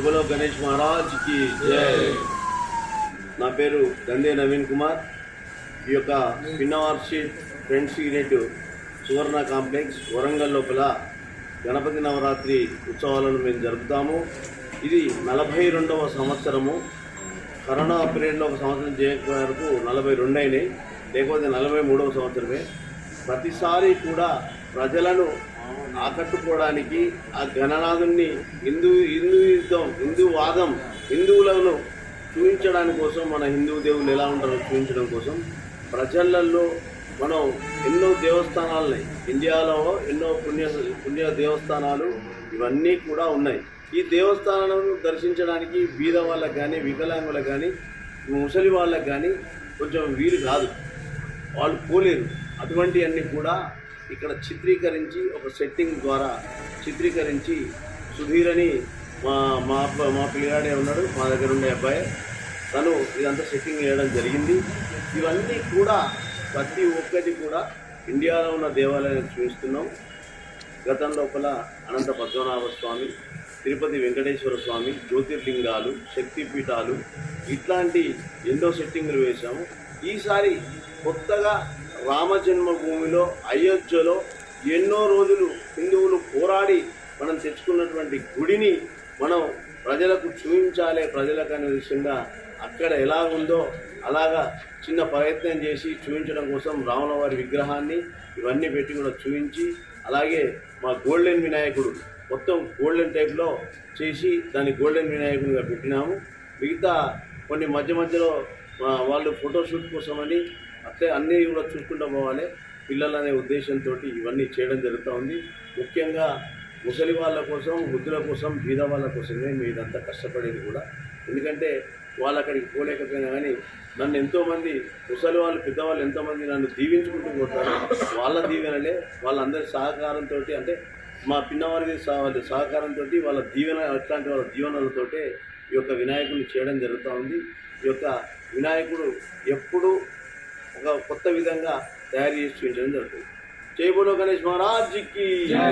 శుభలో గణేష్ మహారాజ్కి జై నా పేరు దందే నవీన్ కుమార్. ఈ యొక్క పిన్నవార్షిప్ friends unit Suvarna complex Warangal లోపల గణపతి నవరాత్రి ఉత్సవాలను మేము జరుపుతాము. ఇది నలభై రెండవ సంవత్సరము. కరోనా పీరియడ్లో ఒక సంవత్సరం చేయకపోయే వరకు నలభై రెండు అయినాయి. లేకపోతే నలభై మూడవ సంవత్సరమే. ప్రతిసారి కూడా ప్రజలను ఆకట్టుకోవడానికి ఆ గణనాథుని హిందూ హిందూయిజం హిందూ వాదం హిందువులను చూపించడానికి కోసం మన హిందూ దేవుళ్ళు ఎలా ఉంటారో చూపించడం కోసం ప్రజలలో మనం ఎన్నో దేవస్థానాలని ఇండియాలో ఎన్నో పుణ్య పుణ్య దేవస్థానాలు ఇవన్నీ కూడా ఉన్నాయి. ఈ దేవస్థానాలను దర్శించడానికి బీద వాళ్ళకి కానీ వికలాంగులకు కానీ ముసలి వాళ్ళకి కానీ కొంచెం వీలు కాదు. వాళ్ళు పోలేరు. అటువంటివన్నీ కూడా ఇక్కడ చిత్రీకరించి ఒక సెట్టింగ్ ద్వారా చిత్రీకరించి సుధీర్ అని మా మా మా పిల్లగాడే ఉన్నాడు మా దగ్గర ఉండే అబ్బాయి. తను ఇదంతా సెట్టింగ్ చేయడం జరిగింది. ఇవన్నీ కూడా ప్రతి ఒక్కటి కూడా ఇండియాలో ఉన్న దేవాలయాన్ని చూపిస్తున్నాం గతం లోపల అనంత పద్మనాభ స్వామి తిరుపతి వెంకటేశ్వర స్వామి జ్యోతిర్లింగాలు శక్తిపీఠాలు ఇట్లాంటి ఎన్నో సెట్టింగులు వేశాము. ఈసారి కొత్తగా రామ జన్మభూమిలో అయోధ్యలో ఎన్నో రోజులు హిందువులు పోరాడి మనం తెచ్చుకున్నటువంటి గుడిని మనం ప్రజలకు చూపించాలి. ప్రజలకు అనే విషయంగా అక్కడ ఎలా ఉందో అలాగా చిన్న ప్రయత్నం చేసి చూపించడం కోసం రాముల వారి విగ్రహాన్ని ఇవన్నీ పెట్టి కూడా చూపించి అలాగే మా గోల్డెన్ వినాయకుడు మొత్తం గోల్డెన్ టైప్లో చేసి దాన్ని గోల్డెన్ వినాయకుడిగా పెట్టినాము. మిగతా కొన్ని మధ్య మధ్యలో వాళ్ళు ఫోటోషూట్ కోసమని అట్లే అన్నీ కూడా చూసుకుంటూ పోవాలి. పిల్లలనే ఉద్దేశంతో ఇవన్నీ చేయడం జరుగుతూ ఉంది. ముఖ్యంగా ముసలి వాళ్ళ కోసం వృద్ధుల కోసం బీద వాళ్ళ కోసమే మేము ఇదంతా కష్టపడేది కూడా. ఎందుకంటే వాళ్ళు అక్కడికి పోలేకపోయినా కానీ నన్ను ఎంతోమంది ముసలి వాళ్ళు పెద్దవాళ్ళు ఎంతోమంది నన్ను దీవించుకుంటూ పోతారు. వాళ్ళ దీవెనలే వాళ్ళందరి సహకారంతో అంటే మా పిన్నవారి సహ- వాళ్ళ సహకారంతో వాళ్ళ దీవెన అట్లాంటి వాళ్ళ దీవెనలతోటే ఈ యొక్క వినాయకుడిని చేయడం జరుగుతూ ఉంది. ఈ యొక్క వినాయకుడు ఎప్పుడూ ఒక కొత్త విధంగా తయారు చేసి చూపించడం జరుగుతుంది. జై బోలో గణేష్ మహారాజ్కి